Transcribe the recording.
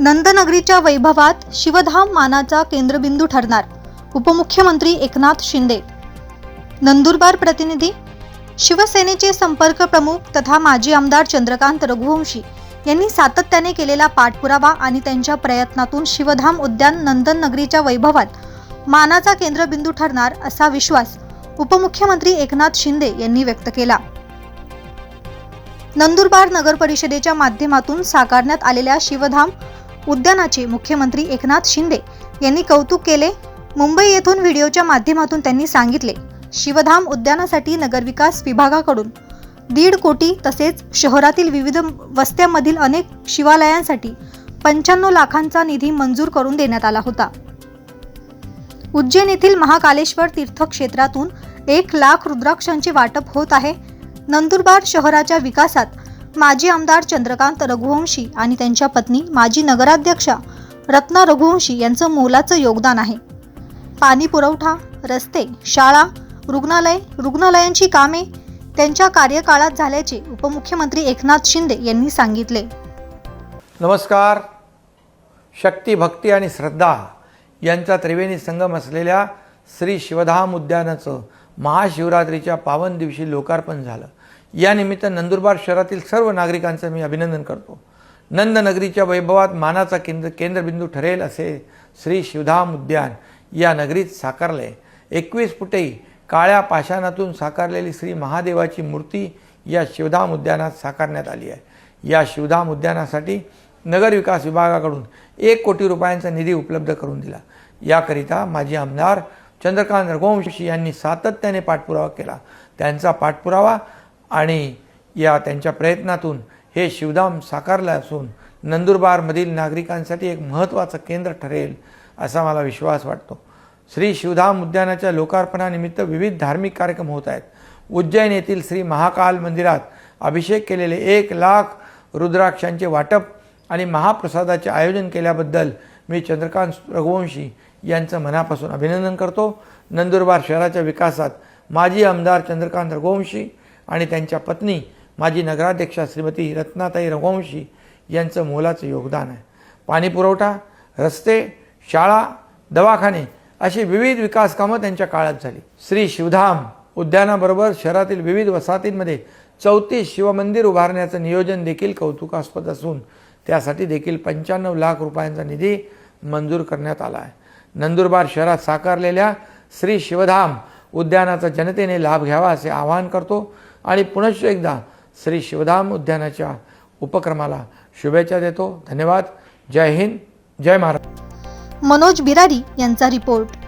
नंदनगरीच्या वैभवात शिवधाम मानाचा केंद्रबिंदू ठरणार. उपमुख्यमंत्री एकनाथ शिंदे. नंदुरबार प्रतिनिधी शिवसेनेचे संपर्क प्रमुख तथा माजी आमदार चंद्रकांत रघुवंशी यांनी सातत्याने केलेला पाठपुरावा आणि त्यांच्या प्रयत्नातून शिवधाम उद्यान नंदनगरीच्या वैभवात मानाचा केंद्रबिंदू ठरणार असा विश्वास उपमुख्यमंत्री एकनाथ शिंदे यांनी व्यक्त केला. नंदुरबार नगर परिषदेच्या माध्यमातून साकारण्यात आलेल्या शिवधाम उद्यानाचे मुख्यमंत्री एकनाथ शिंदे यांनी कौतुक केले. मुंबई येथून व्हिडिओच्या माध्यमातून त्यांनी सांगितले शिवधाम उद्यानासाठी नगरविकास विभागाकडून दीड कोटी तसेच शहरातील विविध वस्त्यांमधील अनेक शिवालयांसाठी पंच्याण्णव लाखांचा निधी मंजूर करून देण्यात आला होता. उज्जैन येथील महाकालेश्वर तीर्थक्षेत्रातून एक लाख रुद्राक्षांचे वाटप होत आहे. नंदुरबार शहराच्या विकासात माजी आमदार चंद्रकांत रघुवंशी आणि त्यांच्या पत्नी माजी नगराध्यक्षा रत्ना रघुवंशी यांचं मोलाचं योगदान आहे. पाणी पुरवठा रस्ते शाळा रुग्णालय रुग्णालयांची कामे त्यांच्या कार्यकाळात झाल्याचे उपमुख्यमंत्री एकनाथ शिंदे यांनी सांगितले. नमस्कार. शक्ती भक्ती आणि श्रद्धा यांचा त्रिवेणी संगम असलेल्या श्री शिवधाम उद्यानाचं महाशिवरात्रीच्या पावन दिवशी लोकार्पण झालं. या निमित्त नंदुरबार शहरातील सर्व नागरिकांचं मी अभिनंदन करतो. नंदनगरीच्या वैभवात मानाचा केंद्र केंद्रबिंदू ठरेल असे श्री शिवधाम उद्यान या नगरीत साकारले एकवीस फुटे काळ्या पाषाणातून साकारलेली श्री महादेवाची मूर्ती या शिवधाम उद्यानात साकारण्यात आली आहे. या शिवधाम उद्यानासाठी नगरविकास विभागाकडून एक कोटी रुपयांचा निधी उपलब्ध करून दिला. याकरिता माजी आमदार चंद्रकांत रघुवंशी यांनी सातत्याने पाठपुरावा केला. त्यांचा पाठपुरावा आणि या त्यांच्या प्रयत्नातून हे शिवधाम साकारलं असून नंदुरबारमधील नागरिकांसाठी एक महत्त्वाचं केंद्र ठरेल असा मला विश्वास वाटतो. श्री शिवधाम उद्यानाच्या लोकार्पणानिमित्त विविध धार्मिक कार्यक्रम होत आहेत. उज्जैन येथील श्री महाकाल मंदिरात अभिषेक केलेले एक लाख रुद्राक्षांचे वाटप आणि महाप्रसादाचे आयोजन केल्याबद्दल मी चंद्रकांत रघुवंशी यांचं मनापासून अभिनंदन करतो. नंदुरबार शहराच्या विकासात माजी आमदार चंद्रकांत रघुवंशी आणि त्यांच्या पत्नी माजी नगराध्यक्षा श्रीमती रत्नाताई रघुवंशी यांचं मोलाचं योगदान आहे. पाणी पुरवठा रस्ते शाळा दवाखाने अशी विविध विकास कामं त्यांच्या काळात झाली. श्री शिवधाम उद्यानाबरोबर शहरातील विविध वसाहतींमध्ये चौतीस शिवमंदिर उभारण्याचं नियोजन देखील कौतुकास्पद असून त्यासाठी देखील पंच्याण्णव लाख रुपयांचा निधी मंजूर करण्यात आला आहे. नंदुरबार शहरात साकारलेल्या श्री शिवधाम उद्यानाचा जनतेने लाभ घ्यावा असे आवाहन करतो. आणि पुनश्च एकदा श्री शिवधाम उद्यानाच्या उपक्रमाला शुभेच्छा देतो. धन्यवाद. जय हिंद. जय महाराज मनोज बिरारी यांचा रिपोर्ट.